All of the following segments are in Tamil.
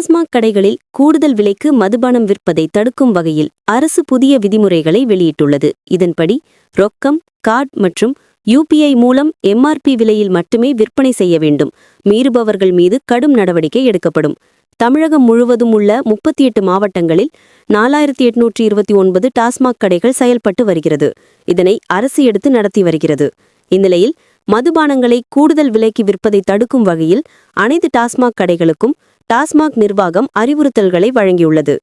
டாஸ்மாக் கடைகளில் கூடுதல் விலைக்கு மதுபானம் விற்பதை தடுக்கும் வகையில் அரசு புதிய விதிமுறைகளை வெளியிட்டுள்ளது. இதன்படி ரொக்கம் கார்டு மற்றும் யூபிஐ மூலம் எம்ஆர்பி விலையில் மட்டுமே விற்பனை செய்ய வேண்டும். மீறுபவர்கள் மீது கடும் நடவடிக்கை எடுக்கப்படும். தமிழகம் முழுவதும் உள்ள முப்பத்தி எட்டு மாவட்டங்களில் நாலாயிரத்தி எட்நூற்றி இருபத்தி ஒன்பது டாஸ்மாக் கடைகள் செயல்பட்டு வருகிறது. இதனை அரசு எடுத்து நடத்தி வருகிறது. இந்நிலையில் மதுபானங்களை கூடுதல் விலைக்கு விற்பதை தடுக்கும் வகையில் அனைத்து டாஸ்மாக் கடைகளுக்கும் டாஸ்மாக் நிர்வாகம் அறிவுறுத்தல்களை வழங்கியுள்ளது.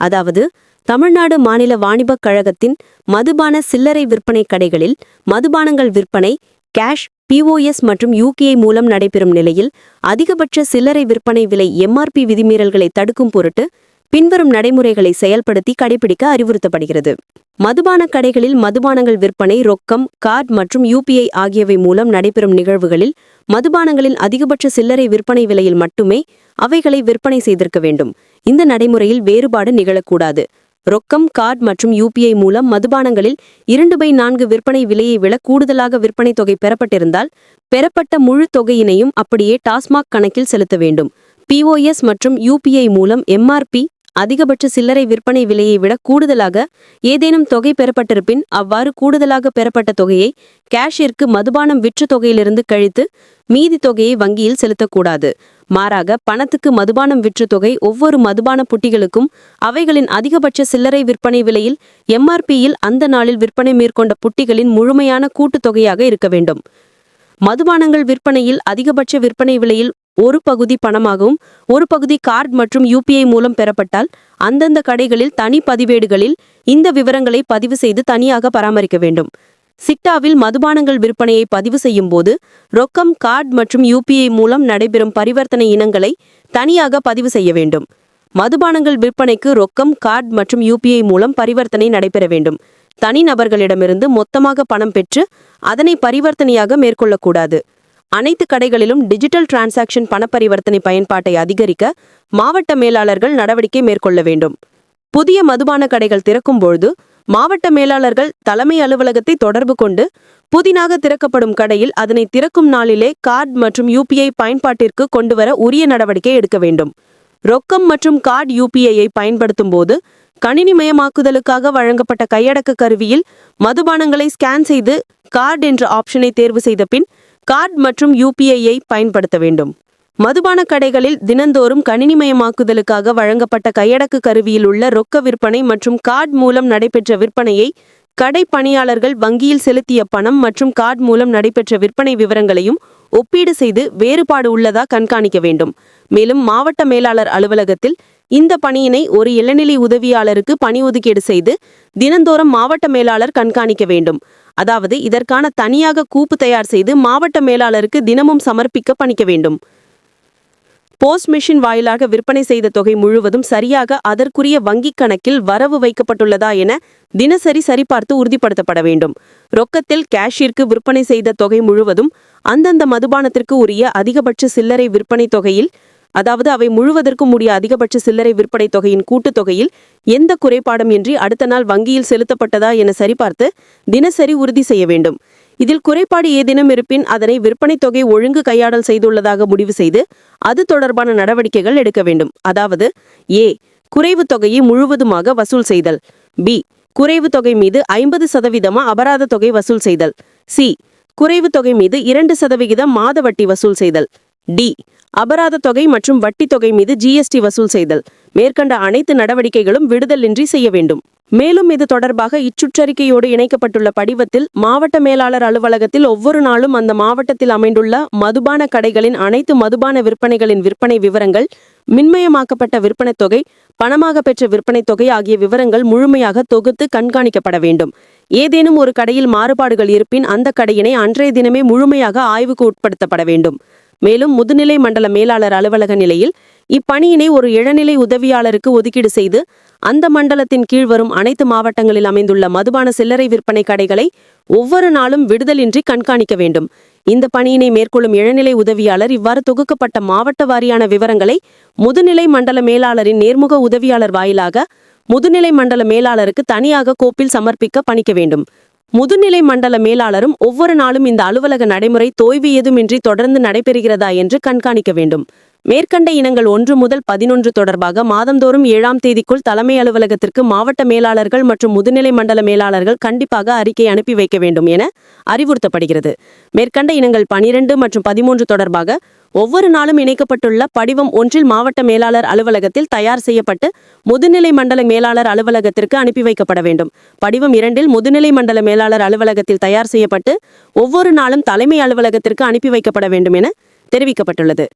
அதாவது தமிழ்நாடு மாநில வாணிபக் கழகத்தின் மதுபான சில்லறை விற்பனை கடைகளில் மதுபானங்கள் விற்பனை கேஷ் பிஓஎஸ் மற்றும் யூகேஐ மூலம் நடைபெறும் நிலையில் அதிகபட்ச சில்லறை விற்பனை விலை எம்ஆர்பி விதிமீறல்களை தடுக்கும் பொருட்டு பின்வரும் நடைமுறைகளை செயல்படுத்தி கடைபிடிக்க அறிவுறுத்தப்படுகிறது. மதுபான கடைகளில் மதுபானங்கள் விற்பனை ரொக்கம் கார்டு மற்றும் யூபிஐ ஆகியவை மூலம் நடைபெறும் நிகழ்வுகளில் மதுபானங்களின் அதிகபட்ச சில்லறை விற்பனை விலையில் மட்டுமே அவைகளை விற்பனை செய்திருக்க வேண்டும். இந்த நடைமுறையில் வேறுபாடு நிகழக்கூடாது. ரொக்கம் கார்டு மற்றும் யூபிஐ மூலம் மதுபானங்களில் இரண்டு பை நான்கு விற்பனை விலையை விட கூடுதலாக விற்பனை தொகை பெறப்பட்டிருந்தால் பெறப்பட்ட முழு தொகையினையும் அப்படியே டாஸ்மாக் கணக்கில் செலுத்த வேண்டும். பிஓஎஸ் மற்றும் யூபிஐ மூலம் எம்ஆர்பி அதிகபட்ச சில்லறை விற்பனை விலையை விட கூடுதலாக ஏதேனும் தொகை பெறப்பட்டிருப்பின் அவ்வாறு கூடுதலாக பெறப்பட்ட தொகையை கேஷிற்கு மதுபானம் விற்ற தொகையிலிருந்து கழித்து மீதி தொகையை வங்கியில் செலுத்தக்கூடாது. மாறாக பணத்துக்கு மதுபானம் விற்ற தொகை ஒவ்வொரு மதுபான புட்டிகளுக்கும் அவைகளின் அதிகபட்ச சில்லறை விற்பனை விலையில் எம்ஆர்பியில் அந்த நாளில் விற்பனை மேற்கொண்ட புட்டிகளின் முழுமையான கூட்டுத்தொகையாக இருக்க வேண்டும். மதுபானங்கள் விற்பனையில் அதிகபட்ச விற்பனை விலையில் ஒரு பகுதி பணமாகவும் ஒரு பகுதி கார்டு மற்றும் யூபிஐ மூலம் பெறப்பட்டால் அந்தந்த கடைகளில் தனி பதிவேடுகளில் இந்த விவரங்களை பதிவு செய்து தனியாக பராமரிக்க வேண்டும். சிட்டாவில் மதுபானங்கள் விற்பனையை பதிவு செய்யும் போது ரொக்கம் கார்டு மற்றும் யூபிஐ மூலம் நடைபெறும் பரிவர்த்தனை இனங்களை தனியாக பதிவு செய்ய வேண்டும். மதுபானங்கள் விற்பனைக்கு ரொக்கம் கார்டு மற்றும் யூபிஐ மூலம் பரிவர்த்தனை நடைபெற வேண்டும். தனிநபர்களிடமிருந்து மொத்தமாக பணம் பெற்று அதனை பரிவர்த்தனையாக மேற்கொள்ளக்கூடாது. அனைத்து கடைகளிலும் டிஜிட்டல் டிரான்சாக்ஷன் பணப்பரிவர்த்தனை பயன்பாட்டை அதிகரிக்க மாவட்ட மேலாளர்கள் நடவடிக்கை மேற்கொள்ள வேண்டும். புதிய மதுபான கடைகள் திறக்கும்பொழுது மாவட்ட மேலாளர்கள் தலைமை அலுவலகத்தை தொடர்பு கொண்டு புதினாக திறக்கப்படும் கடையில் அதனை திறக்கும் நாளிலே கார்டு மற்றும் யூபிஐ பயன்பாட்டிற்கு கொண்டுவர உரிய நடவடிக்கை எடுக்க வேண்டும். ரொக்கம் மற்றும் கார்டு யூபிஐயை பயன்படுத்தும் போது கணினிமயமாக்குதலுக்காக வழங்கப்பட்ட கையடக்க கருவியில் மதுபானங்களை ஸ்கேன் செய்து கார்டு என்ற ஆப்ஷனை தேர்வு செய்த பின் கார்டு மற்றும் யூபிஐயை பயன்படுத்த வேண்டும். மதுபான கடைகளில் தினந்தோறும் கணினிமயமாக்குதலுக்காக வழங்கப்பட்ட கையடக்கு கருவியில் உள்ள ரொக்க விற்பனை மற்றும் கார்டு மூலம் நடைபெற்ற விற்பனையை கடை பணியாளர்கள் வங்கியில் செலுத்திய பணம் மற்றும் கார்டு மூலம் நடைபெற்ற விற்பனை விவரங்களையும் ஒப்பீடு செய்து வேறுபாடு உள்ளதா கண்காணிக்க வேண்டும். மேலும் மாவட்ட மேலாளர் அலுவலகத்தில் இந்த பணியினை ஒரு இளநிலை உதவியாளருக்கு பணி ஒதுக்கீடு செய்து தினந்தோறும் மாவட்ட மேலாளர் கண்காணிக்க வேண்டும். அதாவது இதற்கான தனியாக கூப்பு தயார் செய்து மாவட்ட மேலாளருக்கு தினமும் சமர்ப்பிக்க பணிக்க வேண்டும். போஸ்ட் மிஷின் வாயிலாக விற்பனை செய்த தொகை முழுவதும் சரியாக அதற்குரிய வங்கிக் கணக்கில் வரவு வைக்கப்பட்டுள்ளதா என தினசரி சரிபார்த்து உறுதிப்படுத்தப்பட வேண்டும். ரொக்கத்தில் கேஷிற்கு விற்பனை செய்த தொகை முழுவதும் அந்தந்த மதுபானத்திற்கு உரிய அதிகபட்ச சில்லறை விற்பனை தொகையில் அதாவது அவை முழுவதற்கும் உரிய அதிகபட்ச சில்லறை விற்பனை தொகையின் கூட்டுத்தொகையில் எந்த குறைபாடும் இன்றி அடுத்த நாள் வங்கியில் செலுத்தப்பட்டதா என சரிபார்த்து தினசரி உறுதி செய்ய வேண்டும். இதில் குறைபாடு ஏதேனும் இருப்பின் அதனை விற்பனை தொகை ஒழுங்கு கையாடல் செய்துள்ளதாக முடிவு செய்து அது தொடர்பான நடவடிக்கைகள் எடுக்க வேண்டும். அதாவது ஏ. குறைவு தொகையை முழுவதுமாக வசூல் செய்தல். பி. குறைவு தொகை மீது ஐம்பது சதவீதமா அபராத தொகை வசூல் செய்தல். சி. குறைவு தொகை மீது இரண்டு சதவிகிதம் மாத வட்டி வசூல் செய்தல். டி. அபராத தொகை மற்றும் வட்டி தொகை மீது ஜிஎஸ்டி வசூல் செய்தல். மேற்கண்ட அனைத்து நடவடிக்கைகளும் விடுதலின்றி செய்ய வேண்டும். மேலும் இது தொடர்பாக இச்சுற்றறிக்கையோடு இணைக்கப்பட்டுள்ள படிவத்தில் மாவட்ட மேலாளர் அலுவலகத்தில் ஒவ்வொரு நாளும் அந்த மாவட்டத்தில் அமைந்துள்ள மதுபான கடைகளின் அனைத்து மதுபான விற்பனைகளின் விற்பனை விவரங்கள் மின்மயமாக்கப்பட்ட விற்பனை தொகை பணமாக பெற்ற விற்பனை தொகை ஆகிய விவரங்கள் முழுமையாக தொகுத்து கண்காணிக்கப்பட வேண்டும். ஏதேனும் ஒரு கடையில் மாறுபாடுகள் இருப்பின் அந்த கடையினை அன்றைய தினமே முழுமையாக ஆய்வுக்கு உட்படுத்தப்பட வேண்டும். மேலும் முதுநிலை மண்டல மேலாளர் அலுவலக நிலையில் இப்பணியினை ஒரு இளநிலை உதவியாளருக்கு ஒதுக்கீடு செய்து அந்த மண்டலத்தின் கீழ் வரும் அனைத்து மாவட்டங்களில் அமைந்துள்ள மதுபான சில்லறை விற்பனை கடைகளை ஒவ்வொரு நாளும் விடுதலின்றி கண்காணிக்க வேண்டும். இந்த பணியினை மேற்கொள்ளும் இளநிலை உதவியாளர் இவ்வாறு தொகுக்கப்பட்ட மாவட்ட வாரியான விவரங்களை முதுநிலை மண்டல மேலாளரின் நேர்முக உதவியாளர் வாயிலாக முதுநிலை மண்டல மேலாளருக்கு தனியாக கோப்பில் சமர்ப்பிக்க பணிக்க வேண்டும். முதுநிலை மண்டல மேலாளரும் ஒவ்வொரு நாளும் இந்த அலுவலக நடைமுறை தோய்வு ஏதுமின்றி தொடர்ந்து நடைபெறுகிறதா என்று கண்காணிக்க வேண்டும். மேற்கண்ட இனங்கள் ஒன்று முதல் பதினொன்று தொடர்பாக மாதந்தோறும் ஏழாம் தேதிக்குள் தலைமை அலுவலகத்திற்கு மாவட்ட மேலாளர்கள் மற்றும் முதுநிலை மண்டல மேலாளர்கள் கண்டிப்பாக அறிக்கை அனுப்பி வைக்க வேண்டும் என அறிவுறுத்தப்படுகிறது. மேற்கண்ட இனங்கள் பனிரெண்டு மற்றும் பதிமூன்று தொடர்பாக ஒவ்வொரு நாளும் இணைக்கப்பட்டுள்ள படிவம் ஒன்றில் மாவட்ட மேலாளர் அலுவலகத்தில் தயார் செய்யப்பட்டு முதுநிலை மண்டல மேலாளர் அலுவலகத்திற்கு அனுப்பி வைக்கப்பட வேண்டும். படிவம் இரண்டில் முதுநிலை மண்டல மேலாளர் அலுவலகத்தில் தயார் செய்யப்பட்டு ஒவ்வொரு நாளும் தலைமை அலுவலகத்திற்கு அனுப்பி வைக்கப்பட வேண்டும் என தெரிவிக்கப்பட்டுள்ளது.